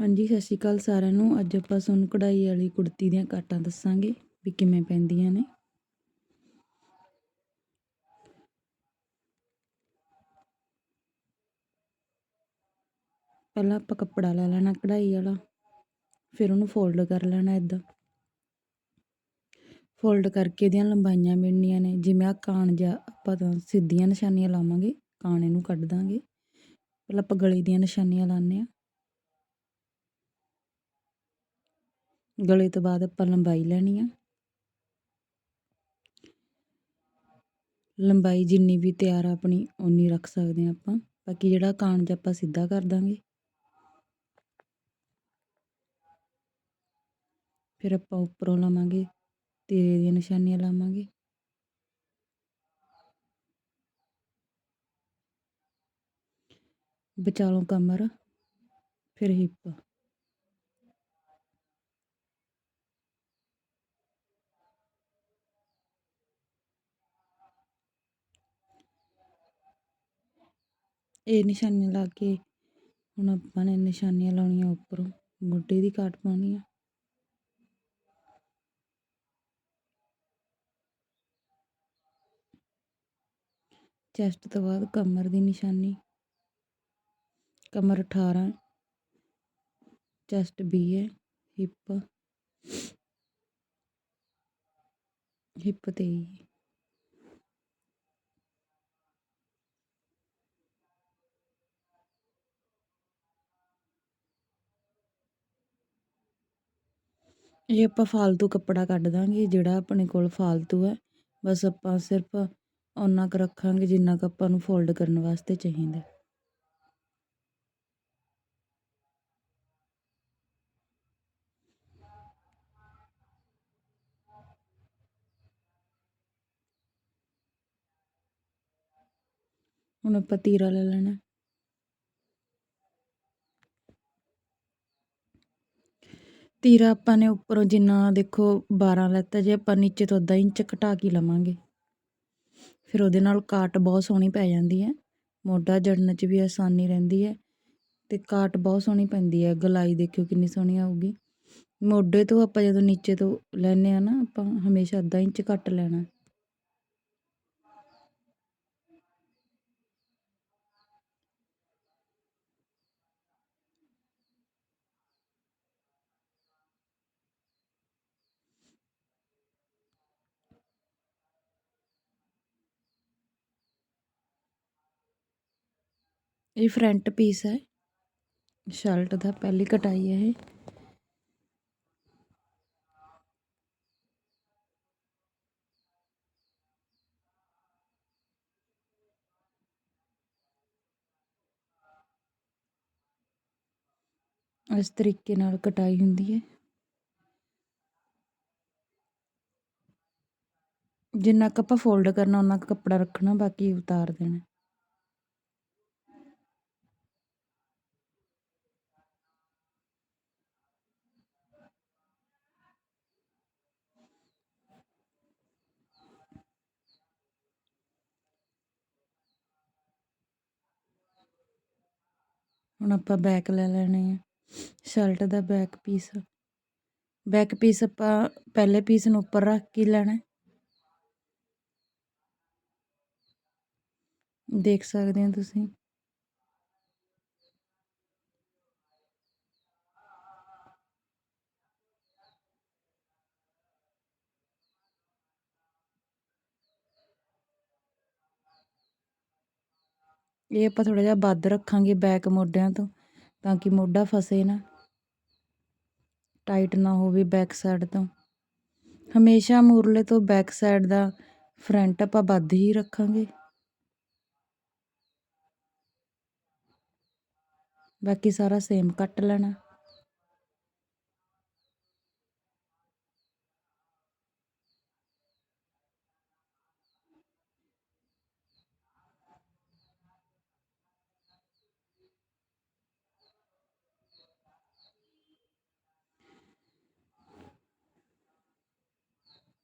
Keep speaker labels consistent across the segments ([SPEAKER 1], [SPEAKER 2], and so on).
[SPEAKER 1] ਹਾਂਜੀ, ਸਤਿ ਸ਼੍ਰੀ ਅਕਾਲ ਸਾਰਿਆਂ ਨੂੰ। ਅੱਜ ਆਪਾਂ ਤੁਹਾਨੂੰ ਕਢਾਈ ਵਾਲੀ ਕੁੜਤੀ ਦੀਆਂ ਕਾਟਾਂ ਦੱਸਾਂਗੇ ਵੀ ਕਿਵੇਂ ਪੈਂਦੀਆਂ ਨੇ। ਪਹਿਲਾਂ ਆਪਾਂ ਕੱਪੜਾ ਲੈ ਲੈਣਾ ਕਢਾਈ ਵਾਲਾ, ਫਿਰ ਉਹਨੂੰ ਫੋਲਡ ਕਰ ਲੈਣਾ ਇਦਾਂ। ਫੋਲਡ ਕਰਕੇ ਇਹਦੀਆਂ ਲੰਬਾਈਆਂ ਮਿਣਨੀਆਂ ਨੇ। ਜਿਵੇਂ ਆ ਕਾਣ ਜਾਂ ਆਪਾਂ ਤਾਂ ਸਿੱਧੀਆਂ ਨਿਸ਼ਾਨੀਆਂ ਲਾਵਾਂਗੇ, ਕਾਣੇ ਨੂੰ ਕੱਢ ਦਾਂਗੇ। ਪਹਿਲਾਂ ਆਪਾਂ ਗਲੇ ਦੀਆਂ ਨਿਸ਼ਾਨੀਆਂ ਲਾਉਂਦੇ ਆ ਗਲੇ ਤੋਂ ਬਾਅਦ ਆਪਾਂ ਲੰਬਾਈ ਲੈਣੀ ਆ। ਲੰਬਾਈ ਜਿੰਨੀ ਵੀ ਤਿਆਰ ਆ ਆਪਣੀ, ਓਨੀ ਰੱਖ ਸਕਦੇ ਆ ਆਪਾਂ। ਬਾਕੀ ਜਿਹੜਾ ਕਾਣ ਆਪਾਂ ਸਿੱਧਾ ਕਰ ਦਾਂਗੇ। ਫਿਰ ਆਪਾਂ ਉੱਪਰੋਂ ਲਾਵਾਂਗੇ, ਤੀਰੇ ਦੀਆਂ ਨਿਸ਼ਾਨੀਆਂ ਲਾਵਾਂਗੇ। ਵਿਚਾਲੋਂ ਕਮਰ, ਫਿਰ ਹਿੱਪ। ਇਹ ਨਿਸ਼ਾਨੀਆਂ ਲਾ ਕੇ ਹੁਣ ਆਪਾਂ ਨੇ ਨਿਸ਼ਾਨੀਆਂ ਲਾਉਣੀਆਂ ਉੱਪਰੋਂ, ਗੋਡੇ ਦੀ ਕਾਟ ਪਾਉਣੀ ਆ। ਚੈਸਟ ਤੋਂ ਬਾਅਦ ਕਮਰ ਦੀ ਨਿਸ਼ਾਨੀ, ਕਮਰ 18 ਚੈਸਟ 20 ਹੈ ਹਿੱਪ ਹਿੱਪ 23 ਇਹ ਆਪਾਂ ਫਾਲਤੂ ਕੱਪੜਾ ਕੱਢ ਦਾਂਗੇ, ਜਿਹੜਾ ਆਪਣੇ ਕੋਲ ਫਾਲਤੂ ਹੈ, ਬਸ ਆਪਾਂ ਸਿਰਫ ਓਨਾ ਕੁ ਰੱਖਾਂਗੇ ਜਿੰਨਾ ਕੁ ਆਪਾਂ ਨੂੰ ਫੋਲਡ ਕਰਨ ਵਾਸਤੇ ਚਾਹੀਦਾ ਹੁਣ ਆਪਾਂ ਤੀਰਾ ਲੈ ਲੈਣਾ। ਤੀਰਾ ਆਪਾਂ ਨੇ ਉੱਪਰੋਂ ਜਿੰਨਾ ਦੇਖੋ 12 ਲੈਤਾ ਜੇ, ਆਪਾਂ ਨੀਚੇ ਤੋਂ ਅੱਧਾ ਇੰਚ ਘਟਾ ਕੇ ਲਵਾਂਗੇ। ਫਿਰ ਉਹਦੇ ਨਾਲ ਕਾਟ ਬਹੁਤ ਸੋਹਣੀ ਪੈ ਜਾਂਦੀ ਹੈ। ਮੋਢਾ ਜੜਨ 'ਚ ਵੀ ਆਸਾਨੀ ਰਹਿੰਦੀ ਹੈ ਤੇ ਕਾਟ ਬਹੁਤ ਸੋਹਣੀ ਪੈਂਦੀ ਹੈ। ਗਲਾਈ ਦੇਖਿਓ ਕਿੰਨੀ ਸੋਹਣੀ ਆਊਗੀ। ਮੋਢੇ ਤੋਂ ਆਪਾਂ ਜਦੋਂ ਨੀਚੇ ਤੋਂ ਲੈਨੇ ਆ ਨਾ, ਆਪਾਂ ਹਮੇਸ਼ਾ ਅੱਧਾ ਇੰਚ ਘੱਟ ਲੈਣਾ। ਇਹ ਫਰੰਟ ਪੀਸ ਹੈ। ਸ਼ਰਟ ਦਾ ਪਹਿਲੀ ਕਟਾਈ ਹੈ ਇਹ। ਇਸ ਤਰੀਕੇ ਨਾਲ ਕਟਾਈ ਹੁੰਦੀ ਹੈ। ਜਿੰਨਾ ਕੁ ਆਪਾਂ ਫੋਲਡ ਕਰਨਾ ਉਹਨਾਂ ਕੁ ਕੱਪੜਾ ਰੱਖਣਾ, ਬਾਕੀ ਉਤਾਰ ਦੇਣਾ। ਹੁਣ ਆਪਾਂ ਬੈਕ ਲੈ ਲੈਣੇ ਆ। ਸ਼ਰਟ ਦਾ ਬੈਕ ਪੀਸ ਬੈਕ ਪੀਸ ਆਪਾਂ ਪਹਿਲੇ ਪੀਸ ਨੂੰ ਉੱਪਰ ਰੱਖ ਕੇ ਲੈਣਾ। ਦੇਖ ਸਕਦੇ ਹੋ ਤੁਸੀਂ? ਇਹ ਆਪਾਂ ਥੋੜਾ ਜਿਹਾ ਵੱਧ ਰੱਖਾਂਗੇ ਬੈਕ ਮੋਢਿਆਂ ਤੋਂ ਤਾਂ ਕਿ ਮੋਢਾ ਫਸੇ ਨਾ। ਟਾਈਟ ਨਾ ਹੋਵੇ ਬੈਕ ਸਾਈਡ ਤੋਂ। ਹਮੇਸ਼ਾ ਮੂਰਲੇ ਤੋਂ ਬੈਕ ਸਾਈਡ ਦਾ ਫਰੰਟ ਆਪਾਂ ਵੱਧ ਹੀ ਰੱਖਾਂਗੇ। ਬਾਕੀ ਸਾਰਾ ਸੇਮ ਕੱਟ ਲੈਣਾ।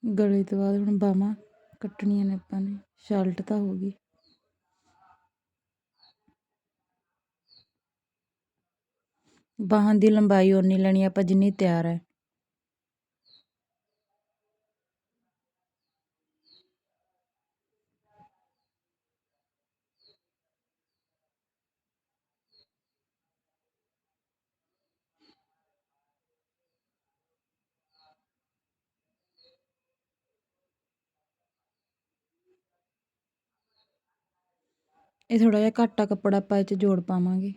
[SPEAKER 1] ਗਲੇ ਤੋਂ ਬਾਅਦ ਹੁਣ ਬਾਹਾਂ ਕੱਟਣੀਆਂ ਨੇ ਆਪਾਂ ਨੇ, ਸ਼ਾਲਟ ਤਾਂ ਹੋ ਗਈ। ਬਾਹਾਂ ਦੀ ਲੰਬਾਈ ਉਨੀ ਲੈਣੀ ਆਪਾਂ ਜਿੰਨੀ ਤਿਆਰ ਹੈ ਇਹ ਥੋੜ੍ਹਾ ਜਿਹਾ ਘੱਟ ਆ ਕੱਪੜਾ ਆਪਾਂ ਇਹ 'ਚ ਜੋੜ ਪਾਵਾਂਗੇ।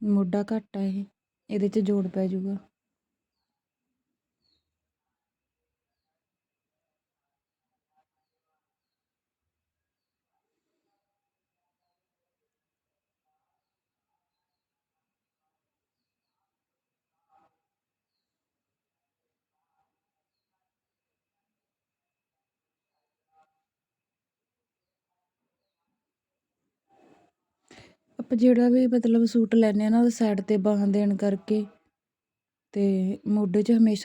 [SPEAKER 1] ਮੋਢਾ ਘੱਟ ਆ ਇਹ, ਇਹਦੇ 'ਚ ਜੋੜ ਪੈ ਜਾਊਗਾ। ਆਪਾਂ ਜਿਹੜਾ ਵੀ ਮਤਲਬ ਸੂਟ ਲੈਂਦੇ ਆ ਨਾ, ਉਹਦੇ ਸਾਈਡ 'ਤੇ ਬਾਹਾਂ ਦੇਣ ਕਰਕੇ ਅਤੇ ਮੋਢੇ 'ਚ ਹਮੇਸ਼ਾ